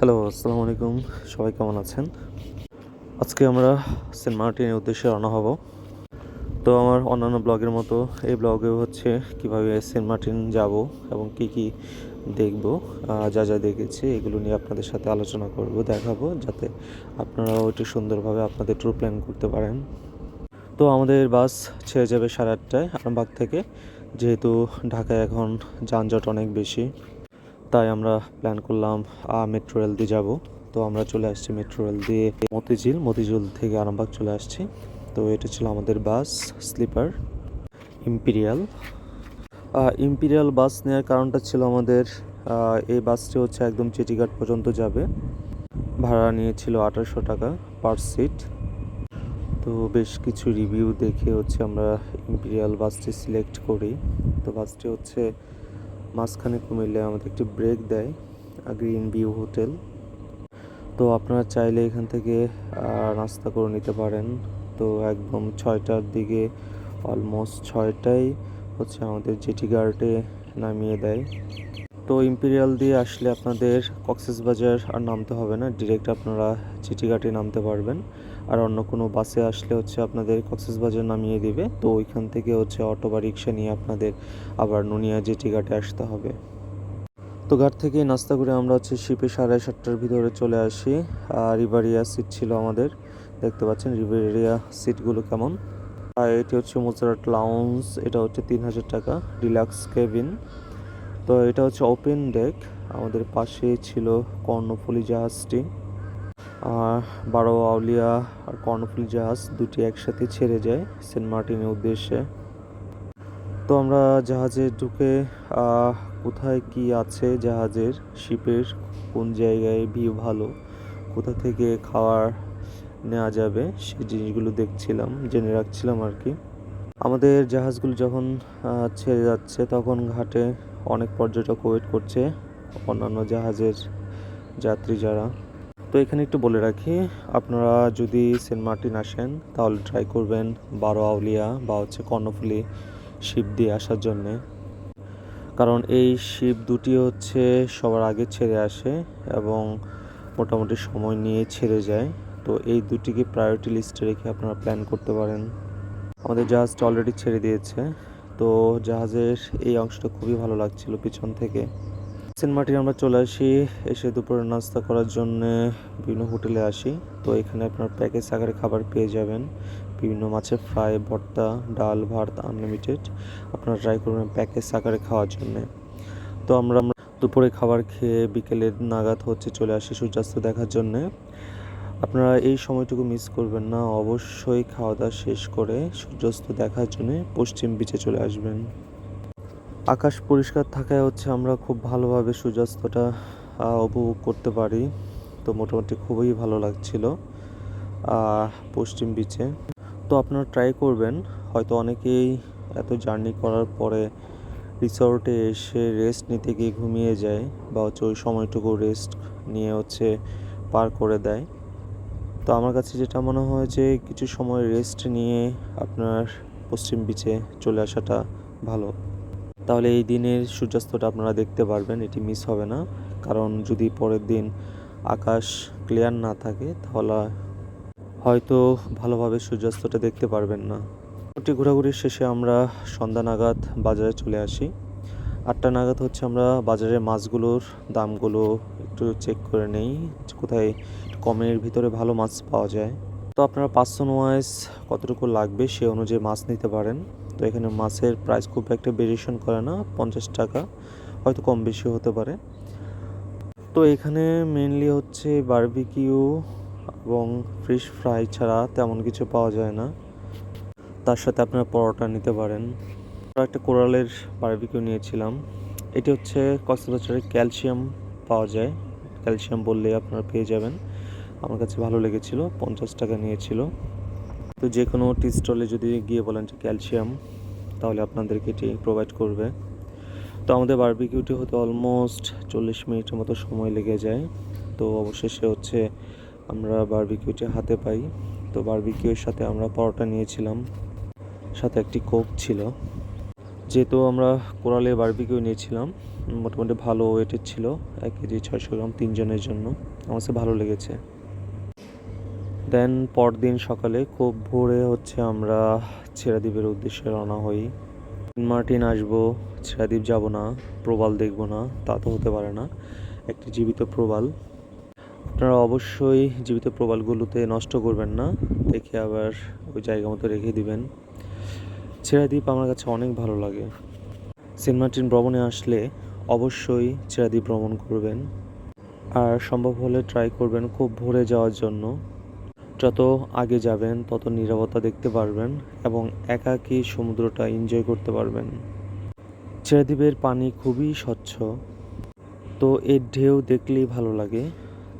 Hello, আসসালামু আলাইকুম। সবাই কেমন আছেন? আজকে আমরা সেন্ট মার্টিনের উদ্দেশ্যে রওনা হব। তো আমার অন্যান্য ব্লগের মতো এই ব্লগে হচ্ছে কীভাবে সেন্ট মার্টিন যাব এবং কি কি দেখব যা যা দেখেছি, এগুলো নিয়ে আপনাদের সাথে আলোচনা করব, দেখাবো, যাতে আপনারাও একটু সুন্দরভাবে আপনাদের ট্যুর প্ল্যান করতে পারেন। তো আমাদের বাস ছেড়ে যাবে সাড়ে আটটায় আরামবাগ থেকে, যেহেতু ঢাকায় এখন যানজট অনেক বেশি। তাই আমরা প্ল্যান করলাম মেট্রো রেল দিয়ে যাব। তো আমরা চলে আসছি মেট্রো রেল দিয়ে মতিঝিল। মতিঝিল থেকে আরামবাগ চলে আসছি। তো এটা ছিল আমাদের bus, sleeper, Imperial. Imperial bus নেওয়ার কারণটা ছিল আমাদের এই বাসটি হচ্ছে একদম চেটিঘাট পর্যন্ত যাবে। ভাড়া নিয়েছিল আঠারোশো টাকা পার সিট তো বেশ কিছু রিভিউ দেখে হচ্ছে আমরা ইম্পিরিয়াল বাসটি সিলেক্ট করি। তো বাসটি হচ্ছে মাঝখানে কুমিল্লায় আমাদের একটি ব্রেক দেয় গ্রিন ভিউ হোটেল তো আপনারা চাইলে এখান থেকে নাস্তা করে নিতে পারেন। তো একদম ছয়টার দিকে অলমোস্ট ছয়টাই হচ্ছে আমাদের জেটি গার্ডে নামিয়ে দেয়। তো ইম্পেরিয়াল দিয়ে আসলে আপনাদের কক্সেস বাজার আর নামতে হবে না ডিরেক্ট আপনারা চিটিঘাটে নামতে পারবেন। আর অন্য কোনো বাসে আসলে হচ্ছে আপনাদের কক্সেস বাজার নামিয়ে দিবে, তো ওইখান থেকে হচ্ছে অটো বা রিক্সা নিয়ে আপনাদের আবার নুনিয়া জেটি ঘাটে আসতে হবে। তো ঘাট থেকে নাস্তা করে আমরা হচ্ছে শিপে সাড়ে সাতটার ভিতরে চলে আসি। আর রিভারিয়া সিট ছিল আমাদের, দেখতে পাচ্ছেন রিভারিয়া সিটগুলো কেমন। আর এটি হচ্ছে মোজারাট লাউন্স এটা হচ্ছে তিন হাজার টাকা ডিলাক্স কেবিন তো এটা হচ্ছে ওপেন ডেক আমাদের পাশে ছিল কর্ণফুলি জাহাজটি আর বারো আউলিয়া আর কর্ণফুলি জাহাজ দুটি একসাথে ছেড়ে যায় সেন্ট মার্টিনের উদ্দেশ্যে। তো আমরা জাহাজে ঢুকে কোথায় কি আছে জাহাজের, শিপের, কোন জায়গায় ভিউ ভালো, কোথা থেকে খাওয়ার নেওয়া যাবে, সেই জিনিসগুলো দেখছিলাম, জেনে রাখছিলাম আর কি। আমাদের জাহাজগুলো যখন ছেড়ে যাচ্ছে তখন ঘাটে অনেক পর্যটক ওয়েট করছে, অন্যান্য জাহাজের যাত্রী যারা। তো এখানে একটু বলে রাখি, আপনারা যদি সেন্ট মার্টিন আসেন, তাহলে ট্রাই করবেন বারো আউলিয়া বা হচ্ছে কর্ণফুলি শিপ দিয়ে আসার জন্যে। কারণ এই শিপ দুটি হচ্ছে সবার আগে ছেড়ে আসে এবং মোটামুটি সময় নিয়ে ছেড়ে যায়। তো এই দুটিকে প্রায়োরিটি লিস্টে রেখে আপনারা প্ল্যান করতে পারেন। আমাদের জাহাজটা অলরেডি ছেড়ে দিয়েছে। তো জাহাজের এই অংশটা খুবই ভালো লাগছিল পিছন থেকে। সেন্ট মার্টিন আমরা চলে আসি, এসে দুপুরে নাস্তা করার জন্য বিভিন্ন হোটেলে আসি। তো এখানে আপনার প্যাকেজ আকারে খাবার পেয়ে যাবেন। বিভিন্ন মাছের ফ্রাই, ভর্তা, ডাল, ভাত, আনলিমিটেড আপনারা ট্রাই করবেন প্যাকেজ আকারে খাওয়ার জন্যে। তো আমরা আমরা দুপুরে খাবার খেয়ে বিকেলের নাগাদ হচ্ছে চলে আসি সূর্যাস্ত দেখার জন্যে। আপনারা এই সময়টুকু মিস করবেন না। অবশ্যই খাওয়া দাওয়া শেষ করে সূর্যাস্ত দেখার জন্য পশ্চিম বিচে চলে আসবেন। আকাশ পরিষ্কার থাকায় হচ্ছে আমরা খুব ভালোভাবে সূর্যাস্তটা উপভোগ করতে পারি। তো মোটামুটি খুবই ভালো লাগছিল পশ্চিম বিচে তো আপনারা ট্রাই করবেন। হয়তো অনেকেই এত জার্নি করার পরে রিসর্টে এসে রেস্ট নিতে গিয়ে ঘুমিয়ে যায় বা হচ্ছে ওই সময়টুকু রেস্ট নিয়ে হচ্ছে পার করে দেয়। তো আমার কাছে যেটা মনে হয় যে কিছু সময় রেস্ট নিয়ে আপনার পশ্চিম বিচে চলে আসাটা ভালো। তাহলে এই দিনের সূর্যাস্তটা আপনারা দেখতে পারবেন, এটি মিস হবে না। কারণ যদি পরের দিন আকাশ ক্লিয়ার না থাকে, তাহলে হয়তো ভালোভাবে সূর্যাস্তটা দেখতে পারবেন না। মোটামুটি ঘোরাঘুরির শেষে আমরা সন্ধ্যা নাগাদ বাজারে চলে আসি। আটটা নাগাদ হচ্ছে আমরা বাজারের মাছগুলোর দামগুলো একটু চেক করে নেই কোথায় কমের ভিতরে ভালো মাছ পাওয়া যায়। তো আপনারা পার্সন ওয়াইজ কতটুকু লাগবে সে অনুযায়ী মাছ নিতে পারেন। তো এখানে মাছের প্রাইস খুব একটা ভেরিয়েশন করে না, পঞ্চাশ টাকা, হয়তো কম বেশি হতে পারে। তো এখানে মেনলি হচ্ছে বারবিকিউ এবং ফিশ ফ্রাই ছাড়া তেমন কিছু পাওয়া যায় না। তার সাথে আপনারা পরোটা নিতে পারেন। একটা কোরালের বারবিকিউ নিয়েছিলাম। এটি হচ্ছে কক্সবাজারে ক্যালসিয়াম পাওয়া যায়। ক্যালসিয়াম বললে আপনারা পেয়ে যাবেন। আমার কাছে ভালো লেগেছিল, পঞ্চাশ টাকা নিয়েছিল। তো যে কোনো টি স্টলে যদি গিয়ে বলেন যে ক্যালসিয়াম তাহলে আপনাদেরকে এটি প্রোভাইড করবে। তো আমাদের বারবিকিউটি হতে অলমোস্ট চল্লিশ মিনিটের মতো সময় লেগে যায়। তো অবশেষে হচ্ছে আমরা বারবিকিউটি হাতে পাই। তো বারবিকিউর সাথে আমরা পরোটা নিয়েছিলাম। সাথে একটি কোক ছিল। যেহেতু আমরা কোরালের বারবিকিউ নিয়েছিলাম মোটামুটি ভালো ওয়েটের ছিল, এক কেজি ছয়শো গ্রাম তিনজনের জন্য। আমার কাছে ভালো লেগেছে। দেন পরদিন সকালে খুব ভোরে হচ্ছে আমরা ছেড়াদ্বীপের উদ্দেশ্যে রওনা হই। মার্টিন আসব, ছেড়াদ্বীপ যাব না, প্রবাল দেখব না, তা তো হতে পারে না। একটি জীবিত প্রবাল। আপনারা অবশ্যই জীবিত প্রবালগুলোতে নষ্ট করবেন না, দেখে আবার ওই জায়গা মতো রেখে দিবেন। ছেড়াদ্বীপ আমার কাছে অনেক ভালো লাগে। সেন্ট মার্টিন ভ্রমণে আসলে অবশ্যই ছেড়াদ্বীপ ভ্রমণ করবেন। আর সম্ভব হলে ট্রাই করবেন খুব ভোরে যাওয়ার জন্য। যত আগে যাবেন, তত নিরাপত্তা দেখতে পারবেন এবং একাকী সমুদ্রটা এনজয় করতে পারবেন। ছেড়াদ্বীপের পানি খুবই স্বচ্ছ। তো এর ঢেউ দেখলেই ভালো লাগে।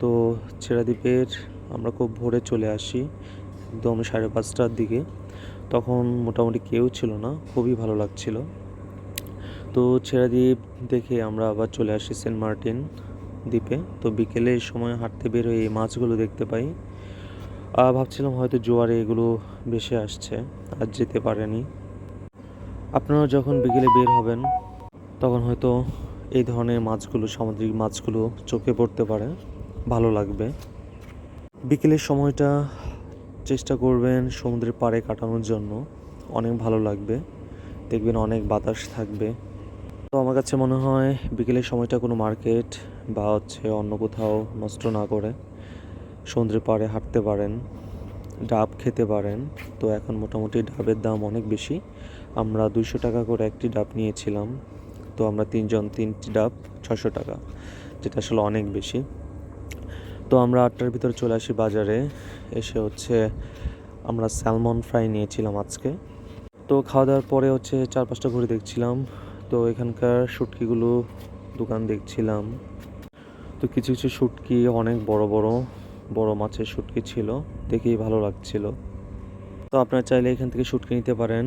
তো ছেড়াদ্বীপের আমরা খুব ভোরে চলে আসি, একদম সাড়ে পাঁচটার দিকে। তখন মোটামুটি কেউ ছিল না, খুবই ভালো লাগছিল। তো ছেড়া দ্বীপ দেখে আমরা আবার চলে আসি সেন্ট মার্টিন দ্বীপে। তো বিকেলের সময় হাঁটতে বের হয়ে এই মাছগুলো দেখতে পাই। ভাবছিলাম হয়তো জোয়ারে এগুলো ভেসে আসছে, আর যেতে পারেনি। আপনারা যখন বিকেলে বের হবেন, তখন হয়তো এই ধরনের মাছগুলো, সামুদ্রিক মাছগুলো চোখে পড়তে পারে। ভালো লাগবে। বিকেলের সময়টা চেষ্টা করবেন সমুদ্রের পাড়ে কাটানোর জন্য। অনেক ভালো লাগবে। দেখবেন অনেক বাতাস থাকবে। তো আমার কাছে মনে হয় বিকেলের সময়টা কোনো মার্কেট বা হচ্ছে অন্য কোথাও নষ্ট না করে। সমুদ্রের পাড়ে হাঁটতে পারেন, ডাব খেতে পারেন। তো এখন মোটামুটি ডাবের দাম অনেক বেশি। আমরা দুইশো টাকা করে একটি ডাব নিয়েছিলাম। তো আমরা তিনজন, তিনটি ডাব ছশো টাকা, যেটা আসলে অনেক বেশি। তো আমরা আটটার ভিতরে চলে আসি বাজারে। এসে হচ্ছে আমরা স্যালমন ফ্রাই নিয়েছিলাম আজকে। তো খাওয়া দাওয়ার পরে হচ্ছে চার পাঁচটা ঘুরে দেখছিলাম। তো এখানকার শুটকিগুলো দোকান দেখছিলাম। তো কিছু কিছু শুটকি, অনেক বড় বড় বড় মাছের শুটকি ছিল, দেখেই ভালো লাগছিল। তো আপনারা চাইলে এখান থেকে শুটকি নিতে পারেন।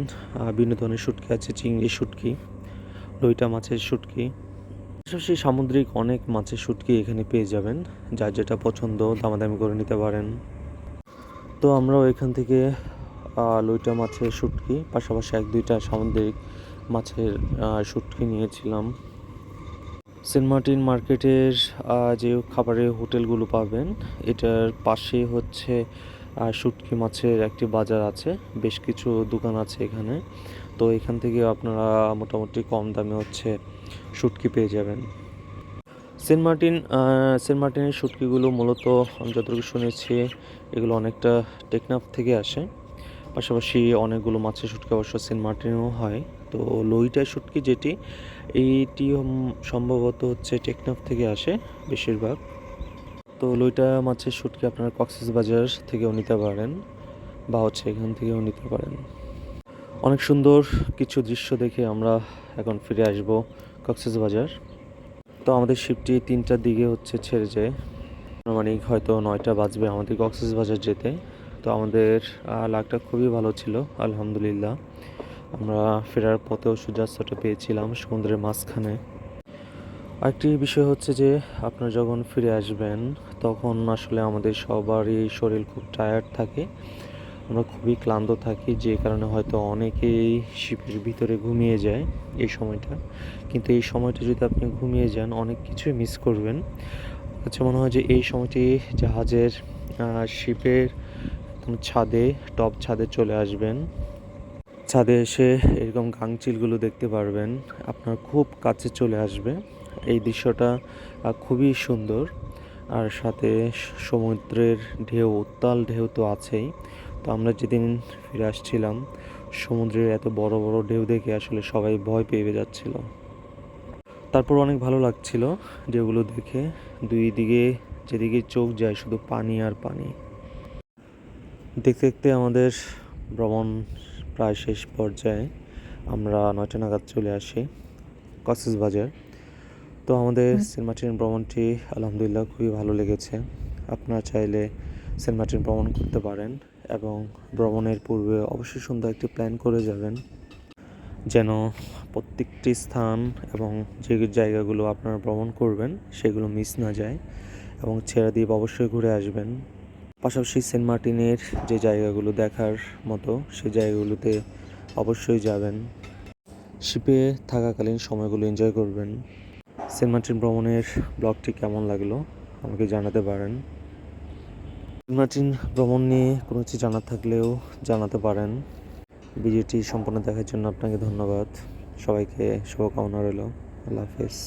বিভিন্ন ধরনের শুটকি আছে, চিংড়ি শুটকি লইটা মাছের শুটকি। পাশাপাশি সামুদ্রিক অনেক মাছের শুটকি এখানে পেয়ে যাবেন, যার যেটা পছন্দ, দামাদামি করে নিতে পারেন। তো আমরাও এখান থেকে লইটা মাছের শুটকি, পাশাপাশি এক দুইটা সামুদ্রিক মাছের শুটকি নিয়েছিলাম। সেন্ট মার্টিন মার্কেটের যে খাবারের হোটেলগুলো পাবেন, এটার পাশে হচ্ছে শুটকি মাছের একটি বাজার আছে। বেশ কিছু দোকান আছে এখানে। তো এখান থেকে আপনারা মোটামুটি কম দামে হচ্ছে শুটকি পেয়ে যাবেন। সেন্ট মার্টিন সেন্ট মার্টিনের শুটকিগুলো মূলত আমি যতটুকু শুনেছি, এগুলো অনেকটা টেকনাফ থেকে আসে। পাশাপাশি অনেকগুলো মাছের শুটকি অবশ্য সেন্ট মার্টিনেও হয়। তো লইটা শুটকি যেটি, এইটি সম্ভবত হচ্ছে টেকনাফ থেকে আসে বেশিরভাগ। তো লইটা মাছের শুটকি আপনারা কক্সেস বাজার থেকেও নিতে পারেন বা হচ্ছে এখান থেকেও নিতে পারেন। অনেক সুন্দর কিছু দৃশ্য দেখে আমরা এখন ফিরে আসব কক্সেস বাজার। তো আমাদের শিপটি তিনটার দিকে হচ্ছে ছেড়ে যায়। আনুমানিক হয়তো নয়টা বাজবে আমাদের কক্সেস বাজার যেতে। তো আমাদের লাকটা খুবই ভালো ছিল, আলহামদুলিল্লাহ। আমরা ফেরার পথেও সূর্যাস্তটা পেয়েছিলাম সমুদ্রের মাঝখানে। আরেকটি বিষয় হচ্ছে যে, আপনারা যখন ফিরে আসবেন, তখন আসলে আমাদের সবারই শরীর খুব টায়ার্ড থাকে। আমরা খুবই ক্লান্ত থাকি, যে কারণে হয়তো অনেকেই শিপের ভিতরে ঘুমিয়ে যায় এই সময়টা। কিন্তু এই সময়টা যদি আপনি ঘুমিয়ে যান, অনেক কিছুই মিস করবেন। আচ্ছা মনে হয় যে এই সময়টি জাহাজের শিপের ছাদে টপ ছাদে চলে আসবেন। ছাদে এসে এরকম গাংচিলগুলো দেখতে পারবেন। আপনার খুব কাছে চলে আসবে। এই দৃশ্যটা খুবই সুন্দর। আর সাথে সমুদ্রের ঢেউ, উত্তাল ঢেউ তো আছেই। তো আমরা যেদিন ফিরে আসছিলাম, সমুদ্রের এত বড় বড় ঢেউ দেখে আসলে সবাই ভয় পেয়ে যাচ্ছিল। তারপর অনেক ভালো লাগছিল ঢেউগুলো দেখে। দুই দিকে, যেদিকে চোখ যায় শুধু পানি আর পানি। দেখতে দেখতে আমাদের ভ্রমণ প্রায় শেষ পর্যায়ে আমরা নয়টা নাগাদ চলে আসি বাজার। তো আমাদের সেন্ট মার্টিন ভ্রমণটি আলহামদুলিল্লাহ খুবই ভালো লেগেছে। আপনারা চাইলে সেন্ট মার্টিন ভ্রমণ করতে পারেন এবং ভ্রমণের পূর্বে অবশ্যই সুন্দর একটি প্ল্যান করে যাবেন। যেন প্রত্যেকটি স্থান এবং যে জায়গাগুলো আপনারা ভ্রমণ করবেন সেগুলো মিস না যায় এবং ছেড়া দ্বীপ অবশ্যই ঘুরে আসবেন। পাশাপাশি সেন্ট মার্টিনের যে জায়গাগুলো দেখার মতো, সেই জায়গাগুলোতে অবশ্যই যাবেন। শিপে থাকাকালীন সময়গুলো এনজয় করবেন। সেন্ট মার্টিন ভ্রমণের ব্লগটি কেমন লাগল আমাকে জানাতে পারেন। সেন্ট মার্টিন ভ্রমণ নিয়ে কোনো কিছু জানার থাকলেও জানাতে পারেন। ভিডিওটি সম্পূর্ণ দেখার জন্য আপনাকে ধন্যবাদ। সবাইকে শুভকামনা রইল। আল্লাহ হাফেজ।